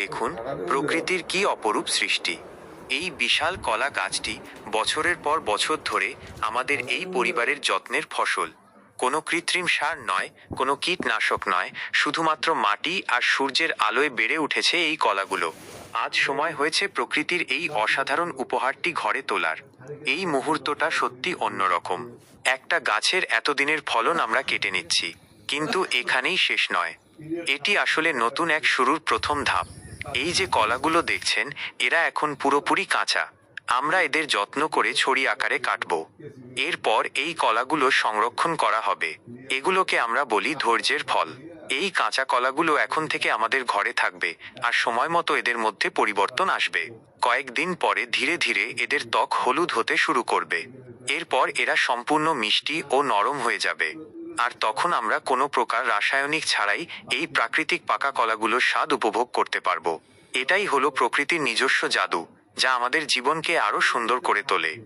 দেখুন, প্রকৃতির কি অপরূপ সৃষ্টি। এই বিশাল কলা গাছটি বছরের পর বছর ধরে আমাদের এই পরিবারের যত্নের ফসল। কোনো কৃত্রিম সার নয়, কোনো কীটনাশক নয়, শুধুমাত্র মাটি আর সূর্যের আলোয় বেড়ে উঠেছে এই কলাগুলো। আজ সময় হয়েছে প্রকৃতির এই অসাধারণ উপহারটি ঘরে তোলার। এই মুহূর্তটা সত্যি অন্যরকম। একটা গাছের এতদিনের ফলন আমরা কেটে নিচ্ছি, কিন্তু এখানেই শেষ নয়। এটি আসলে নতুন এক শুরুর প্রথম ধাপ। এই যে কলাগুলো দেখছেন, এরা এখন পুরোপুরি কাঁচা। আমরা এদের যত্ন করে ছড়ি আকারে কাটব। এরপর এই কলাগুলো সংরক্ষণ করা হবে। এগুলোকে আমরা বলি ধৈর্যের ফল। এই কাঁচা কলাগুলো এখন থেকে আমাদের ঘরে থাকবে আর সময় মতো এদের মধ্যে পরিবর্তন আসবে। কয়েকদিন পরে ধীরে ধীরে এদের ত্বক হলুদ হতে শুরু করবে। এরপর এরা সম্পূর্ণ মিষ্টি ও নরম হয়ে যাবে। আর তখন আমরা কোনো প্রকার রাসায়নিক ছাড়াই এই প্রাকৃতিক পাকা কলাগুলোর স্বাদ উপভোগ করতে পারব। এটাই হলো প্রকৃতির নিজস্ব জাদু, যা আমাদের জীবনকে আরও সুন্দর করে তোলে।